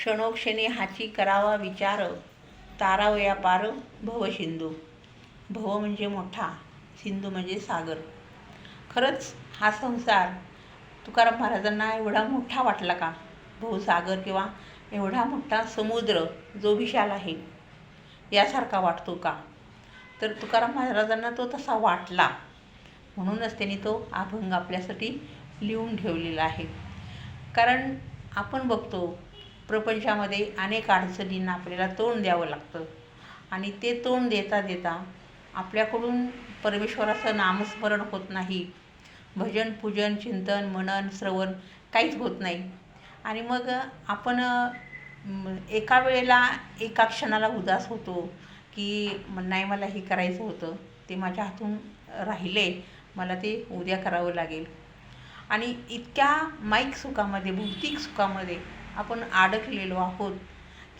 क्षणोक्षणी हाची करावा विचार तारावया पार भवसिंधू भव म्हणजे मोठा सिंधू म्हणजे सागर. खरंच हा संसार तुकाराम महाराजांना एवढा मोठा वाटला का? भवसागर किंवा एवढा मोठा समुद्र जो विशाल आहे यासारखा वाटतो का? तर तुकाराम महाराजांना तो तसा वाटला. म्हणूनच त्यांनी तो अभंग आपल्यासाठी लिहून ठेवलेला आहे. कारण आपण बघतो प्रपंचामध्ये अनेक अडचणींना आपल्याला तोंड द्यावं लागतं. आणि ते तोंड देता देता आपल्याकडून परमेश्वराचं नामस्मरण होत नाही. भजन पूजन चिंतन मनन श्रवण काहीच होत नाही. आणि मग आपण एका वेळेला एका क्षणाला उदास होतो की नाही मला हे करायचं होतं. ते माझ्या हातून राहिले. मला ते उद्या करावं लागेल. आणि इतक्या माईक सुखामध्ये भौतिक सुखामध्ये आपण अडकलेलो आहोत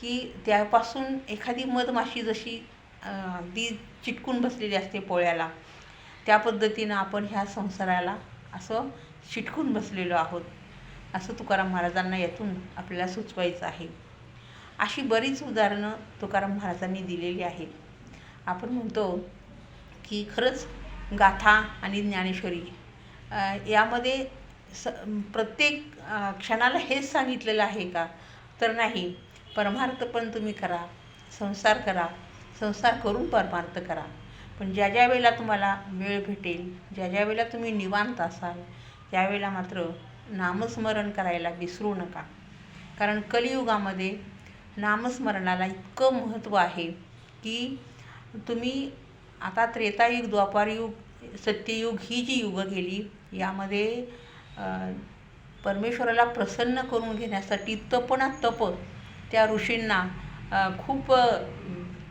की त्यापासून एखादी मधमाशी जशी ती चिटकून बसलेली असते पोळ्याला त्या पद्धतीनं आपण ह्या संसाराला असं चिटकून बसलेलो आहोत. असं तुकाराम महाराजांना यातून आपल्याला सुचवायचं आहे. अशी बरीच उदाहरणं तुकाराम महाराजांनी दिलेली आहेत. आपण म्हणतो की खरंच गाथा आणि ज्ञानेश्वरी यामध्ये स प्रत्येक क्षणाला हेच सांगितलेलं आहे का? तर नाही. परमार्थ पण तुम्ही करा. संसार करा. संसार करून परमार्थ करा. पण ज्या ज्या वेळेला तुम्हाला वेळ भेटेल ज्या ज्या वेळेला तुम्ही निवांत असाल त्यावेळेला मात्र नामस्मरण करायला विसरू नका. कारण कलियुगामध्ये नामस्मरणाला इतकं महत्त्व आहे की तुम्ही आता त्रेतायुग द्वापारयुग सत्ययुग ही जी युगं गेली यामध्ये परमेश्वराला प्रसन्न करून घेण्यासाठी तपना तप त्या ऋषींना खूप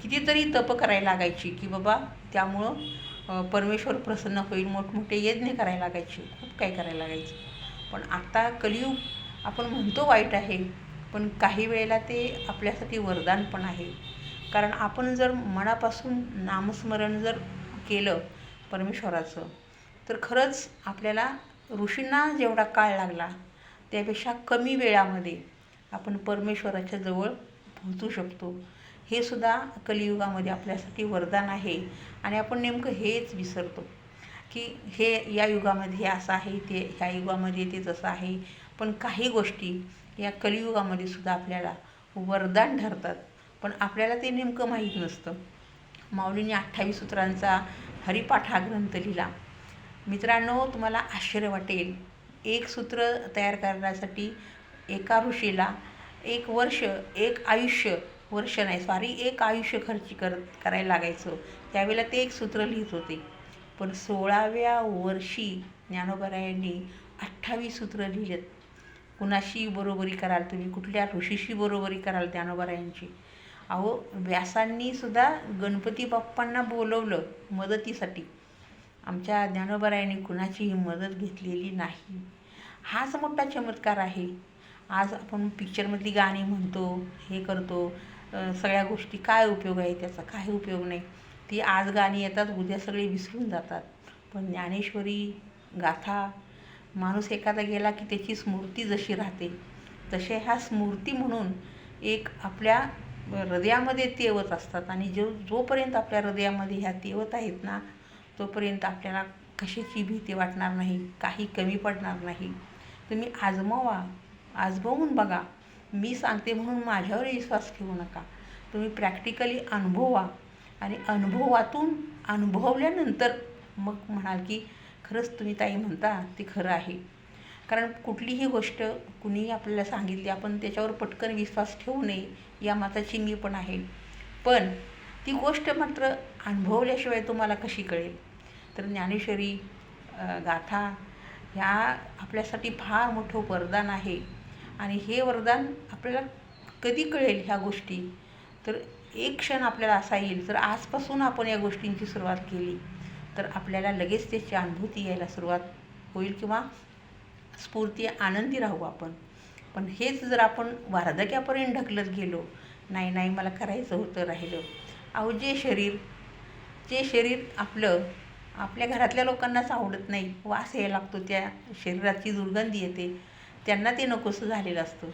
कितीतरी तप करायला लागायची की बाबा त्यामुळं परमेश्वर प्रसन्न होईल मोठमोठे यज्ञ करायला लागायचे खूप काय करायला लागायचं. पण आता कलियुग आपण म्हणतो वाईट आहे पण काही वेळेला ते आपल्यासाठी वरदान पण आहे. कारण आपण जर मनापासून नामस्मरण जर केलं परमेश्वराचं तर खरंच आपल्याला ऋषींना जेवढा काळ लागला त्यापेक्षा कमी वेळामध्ये आपण परमेश्वराच्या जवळ पोहोचू शकतो. हे सुद्धा कलियुगामध्ये आपल्यासाठी वरदान आहे आणि आपण नेमकं हेच विसरतो की हे या युगामध्ये हे असं आहे ते ह्या युगामध्ये ते तसं आहे. पण काही गोष्टी या कलियुगामध्ये सुद्धा आपल्याला वरदान ठरतात. पण आपल्याला ते नेमकं माहीत नसतं. माऊलींनी अठ्ठावीस सूत्रांचा हरिपाठ हा ग्रंथ लिहिला. मित्रांनो तुम्हाला आश्चर्य वाटेल. एक सूत्र तयार करण्यासाठी एका ऋषीला एक वर्ष एक आयुष्य वर्ष नाही सॉरी एक आयुष्य खर्च कर करायला लागायचं. त्यावेळेला ते एक सूत्र लिहित होते. पण सोळाव्या वर्षी ज्ञानोबरायांनी अठ्ठावीस सूत्र लिहिलेत. कुणाशी बरोबरी कराल तुम्ही कुठल्या ऋषीशी बरोबरी कराल ज्ञानोबरायांची. अहो व्यासांनी सुद्धा गणपती बाप्पांना बोलवलं मदतीसाठी. आमच्या ज्ञानोबरायाने कुणाचीही मदत घेतलेली नाही. हाच मोठा चमत्कार आहे. आज आपण पिक्चरमधली गाणी म्हणतो हे करतो सगळ्या गोष्टी काय उपयोग आहे त्याचा? काही उपयोग नाही. ती आज गाणी येतात उद्या सगळे विसरून जातात. पण ज्ञानेश्वरी गाथा माणूस एखादा गेला की त्याची स्मृती जशी राहते तसे ह्या स्मृती म्हणून एक आपल्या हृदयामध्ये तेवत असतात. आणि जो जोपर्यंत आपल्या हृदयामध्ये ह्या तेवत आहेत ना तोपर्यंत आपल्याला कशाची भीती वाटणार नाही काही कमी पडणार नाही. तुम्ही आजमावा आजमावून बघा. मी सांगते म्हणून माझ्यावर विश्वास ठेवू नका. तुम्ही प्रॅक्टिकली अनुभवा आणि अनुभवातून अनुभवल्यानंतर मग म्हणाल की खरंच तुम्ही ताई म्हणता ते खरं आहे. कारण कुठलीही गोष्ट कुणीही आपल्याला सांगितली आपण त्याच्यावर पटकन विश्वास ठेवू नये या मताची मी पण आहे. पण ती गोष्ट मात्र अनुभवल्याशिवाय तुम्हाला कशी कळेल? तर ज्ञानेश्वरी गाथा ह्या आपल्यासाठी फार मोठं वरदान आहे. आणि हे वरदान आपल्याला कधी कळेल ह्या गोष्टी? तर एक क्षण आपल्याला असा येईल तर आजपासून आपण या गोष्टींची सुरुवात केली. तर आपल्याला लगेच त्याची अनुभूती यायला सुरुवात होईल किंवा स्फूर्ती आनंदी राहू आपण. पण हेच जर आपण वार्धक्यापर्यंत ढकलत गेलो नाही नाही मला करायचं होतं राहिलं. अहो जे शरीर जे शरीर आपलं आपल्या घरातल्या लोकांनाच आवडत नाही. वास यायला लागतो त्या शरीराची दुर्गंधी येते. त्यांना ते नकोसं झालेलं असतं.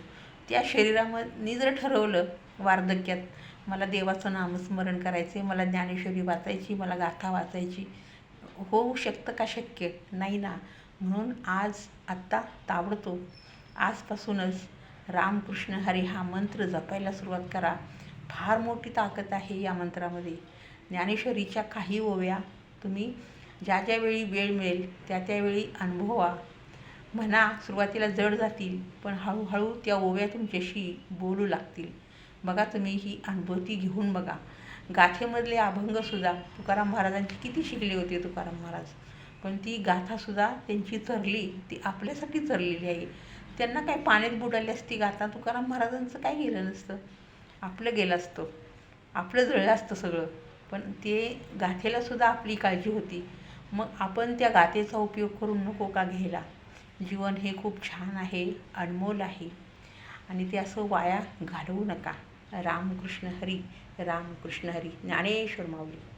त्या शरीरामध्ये जर ठरवलं वार्धक्यात मला देवाचं नामस्मरण करायचे मला ज्ञानेश्वरी वाचायची मला गाथा वाचायची होऊ शकतं का शक्य? नाही ना. म्हणून आज आत्ता ताबडतो आजपासूनच रामकृष्ण हरी हा मंत्र जपायला सुरुवात करा. फार मोठी ताकद आहे या मंत्रामध्ये. ज्ञानेश्वरीच्या काही ओव्या तुम्ही ज्या ज्यावेळी वेळ मिळेल त्या त्यावेळी अनुभवा. म्हणा सुरुवातीला जड जातील पण हळूहळू त्या ओव्या तुमच्याशी बोलू लागतील. बघा तुम्ही ही अनुभूती घेऊन बघा. गाथेमधले अभंगसुद्धा तुकाराम महाराजांची किती शिकले होते तुकाराम महाराज. पण ती गाथासुद्धा त्यांची चरली ती आपल्यासाठी चरलेली आहे. त्यांना काय पाण्यात बुडाली असती गाथा? तुकाराम महाराजांचं काय गेलं नसतं. आपलं गेलं असतं. आपलं जळलं असतं सगळं. पण ते गाथेलासुद्धा आपली काळजी होती. मग आपण त्या गातेचा उपयोग करून नको का घ्यायला? जीवन हे खूप छान आहे अनमोल आहे. आणि ते असं वाया घालवू नका. रामकृष्ण हरी रामकृष्ण हरी ज्ञानेश्वर माऊली.